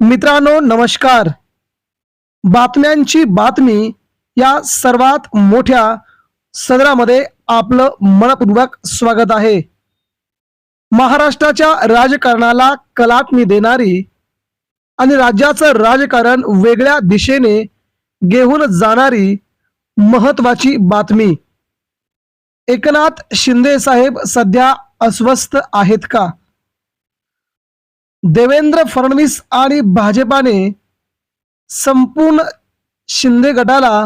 मित्रांनो नमस्कार. बातम्यांची बातमी या सर्वात मोठ्या सदरामध्ये आपलं मनपूर्वक स्वागत आहे. महाराष्ट्राच्या राजकारणाला कलाटणी देणारी आणि राज्याचं राजकारण वेगळ्या दिशेने घेऊन जाणारी महत्वाची बातमी. एकनाथ शिंदे साहेब सध्या अस्वस्थ आहेत का? देवेंद्र फडणवीस आणि भाजपाने संपूर्ण शिंदे गटाला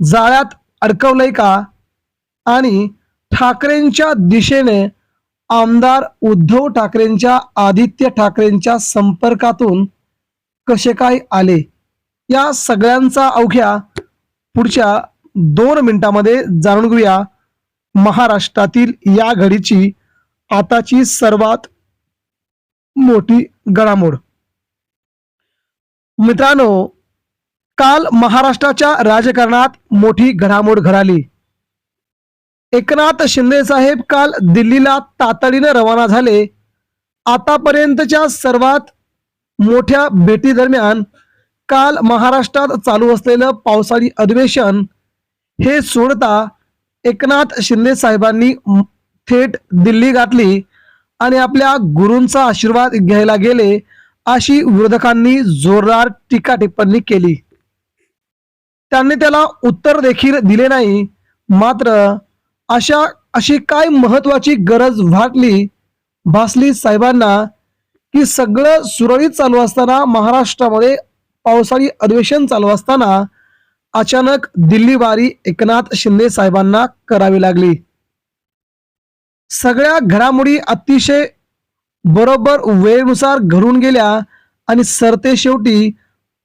जाळ्यात अडकवलंय का? आणि ठाकरेंच्या दिशेने आमदार उद्धव ठाकरेंच्या आदित्य ठाकरेंच्या संपर्कातून कसे काय आले? या सगळ्यांचा अवघ्या पुढच्या दोन मिनिटांमध्ये जाणून घेऊया महाराष्ट्रातील या घडीची आताची सर्वात मोठी घडामोड. मित्रांनो काल महाराष्ट्राच्या राजकारणात मोठी घडामोड घडाली. एकनाथ शिंदे साहेब काल दिल्लीला तातडीनं रवाना झाले. आतापर्यंतच्या सर्वात मोठ्या भेटी दरम्यान काल महाराष्ट्रात चालू असलेलं पावसाळी अधिवेशन हे सोडता एकनाथ शिंदे साहेबांनी थेट दिल्ली गाठली. आणि आपल्या गुरूंचा आशीर्वाद घ्यायला गेले अशी विरोधकांनी जोरदार टीका टिप्पणी केली. त्यांनी त्याला उत्तर देखील दिले नाही मात्र अशा अशी काय महत्वाची गरज वाटली भासली साहेबांना की सगळं सुरळीत चालू असताना महाराष्ट्रामध्ये पावसाळी अधिवेशन चालू असताना अचानक दिल्ली वारी एकनाथ शिंदे साहेबांना करावी लागली. सगळ्या घडामोडी अतिशय बरोबर वेळेनुसार घडून गेल्या आणि सरते शेवटी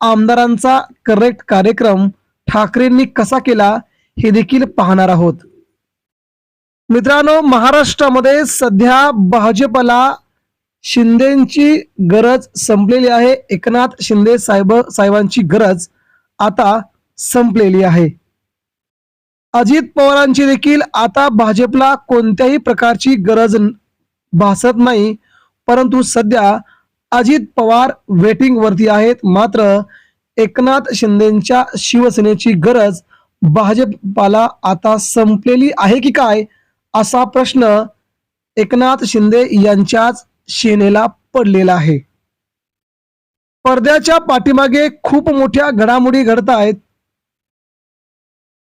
आमदारांचा करेक्ट कार्यक्रम ठाकरेंनी कसा केला हे देखील पाहणार आहोत. मित्रांनो महाराष्ट्रामध्ये सध्या भाजपला शिंदेची गरज संपलेली आहे. एकनाथ शिंदे साहेब साहेबांची गरज आता संपलेली आहे. अजित पवारांची देखील आता भाजपला कोणत्याही प्रकारची गरज भासत नाही. परंतु सध्या अजित पवार वेटिंग वरती आहेत. मात्र एकनाथ शिंदेच्या शिवसेनेची गरज भाजपाला आता संपलेली आहे की काय? असा प्रश्न एकनाथ शिंदे यांच्याच सेनेला पडलेला आहे. पडद्याच्या पाठीमागे खूप मोठ्या घडामोडी घडत आहेत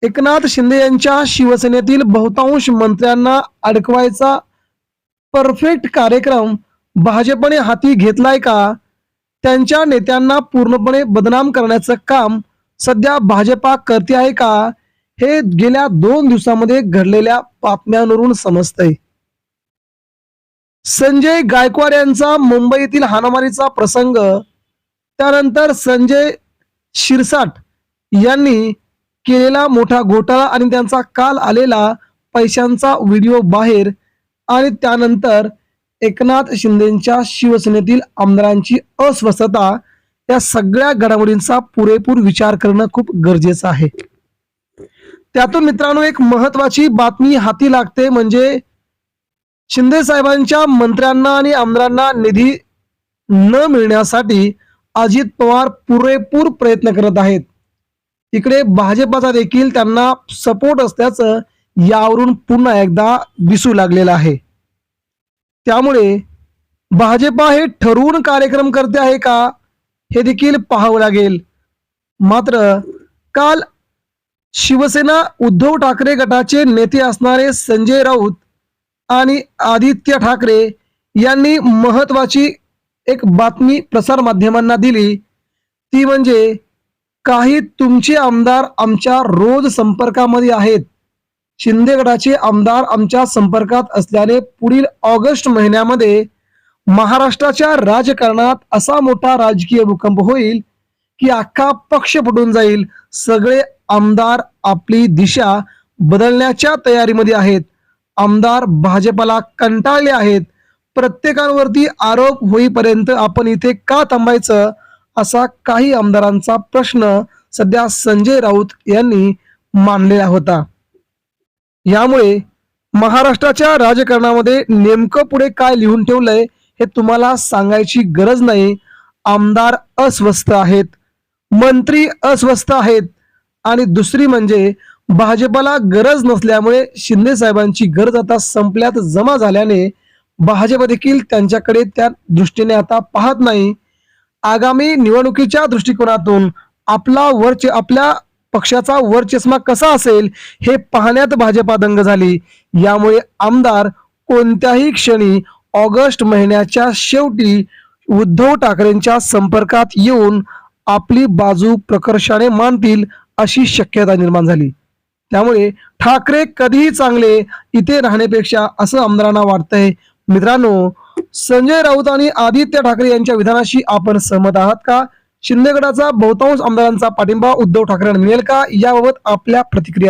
एकनाथ शिंदे यांच्या शिवसेनेतील बहुतांश मंत्र्यांना अडकवायचा परफेक्ट कार्यक्रम भाजपने हाती घेतलाय का? त्यांच्या नेत्यांना पूर्णपणे बदनाम करण्याचं काम सध्या भाजपा करते आहे का? हे गेल्या दोन दिवसामध्ये घडलेल्या बातम्यांवरून समजतंय. संजय गायकवाड यांचा मुंबईतील हाणामारीचा प्रसंग त्यानंतर संजय शिरसाट यांनी केलेला मोठा घोटाळा आणि त्यांचा काल आलेला पैशांचा व्हिडिओ बाहेर आणि त्यानंतर एकनाथ शिंदेच्या शिवसेनेतील आमदारांची अस्वस्थता या सगळ्या घडामोडींचा पुरेपूर विचार करणं खूप गरजेचं आहे. त्यातून मित्रांनो एक महत्वाची बातमी हाती लागते म्हणजे शिंदे साहेबांच्या मंत्र्यांना आणि आमदारांना निधी न मिळण्यासाठी अजित पवार पुरेपूर प्रयत्न करत आहेत. इकडे भाजपाचा देखील त्यांना सपोर्ट असल्याचं यावरून पुन्हा एकदा दिसू लागलेलं आहे. त्यामुळे भाजपा हे ठरवून कार्यक्रम करते आहे का हे देखील पाहावं लागेल. मात्र काल शिवसेना उद्धव ठाकरे गटाचे नेते असणारे संजय राऊत आणि आदित्य ठाकरे यांनी महत्वाची एक बातमी प्रसार माध्यमांना दिली. ती म्हणजे काही तुमचे आमदार आमच्या रोज संपर्कामध्ये आहेत. शिंदे गटाचे आमदार आमच्या संपर्कात असल्याने पुढील ऑगस्ट महिन्यामध्ये महाराष्ट्राच्या राजकारणात असा मोठा राजकीय भूकंप होईल की अख्खा पक्ष फुटून जाईल. सगळे आमदार आपली दिशा बदलण्याच्या तयारीमध्ये आहेत. आमदार भाजपला कंटाळले आहेत. प्रत्येकावरती आरोप होईपर्यंत आपण इथे का थांबायचं? असा काही आमदारांचा प्रश्न सध्या संजय राऊत यांनी मानलेला होता. यामुळे महाराष्ट्राच्या राजकारणामध्ये नेमकं पुढे काय लिहून ठेवलंय हे तुम्हाला सांगायची गरज नाही. आमदार अस्वस्थ आहेत मंत्री अस्वस्थ आहेत आणि दुसरी म्हणजे भाजपाला गरज नसल्यामुळे शिंदे साहेबांची गरज आता संपल्यात जमा झाल्याने भाजप देखील त्यांच्याकडे त्या दृष्टीने आता पाहत नाही. आगामी निवडणुकीच्या दृष्टिकोनातून आपला वरचे आपल्या पक्षाचा वरचष्मा कसा असेल हे पाहण्यात भाजपा दंग झाली. यामुळे आमदार कोणत्याही क्षणी ऑगस्ट महिन्याच्या शेवटी उद्धव ठाकरेंच्या संपर्कात येऊन आपली बाजू प्रकर्षाने मानतील अशी शक्यता निर्माण झाली. त्यामुळे ठाकरे कधीही चांगले इथे राहण्यापेक्षा असं आमदारांना वाटतंय. मित्रांनो संजय राऊत आणि आदित्य ठाकरे यांच्या विधानाशी आपण सहमत आहात का? शिंदेगडाचा बहुतांश आमदारांचा पाठिंबा उद्धव ठाकरेंना मिळेल का? याबाबत आपल्या प्रतिक्रिया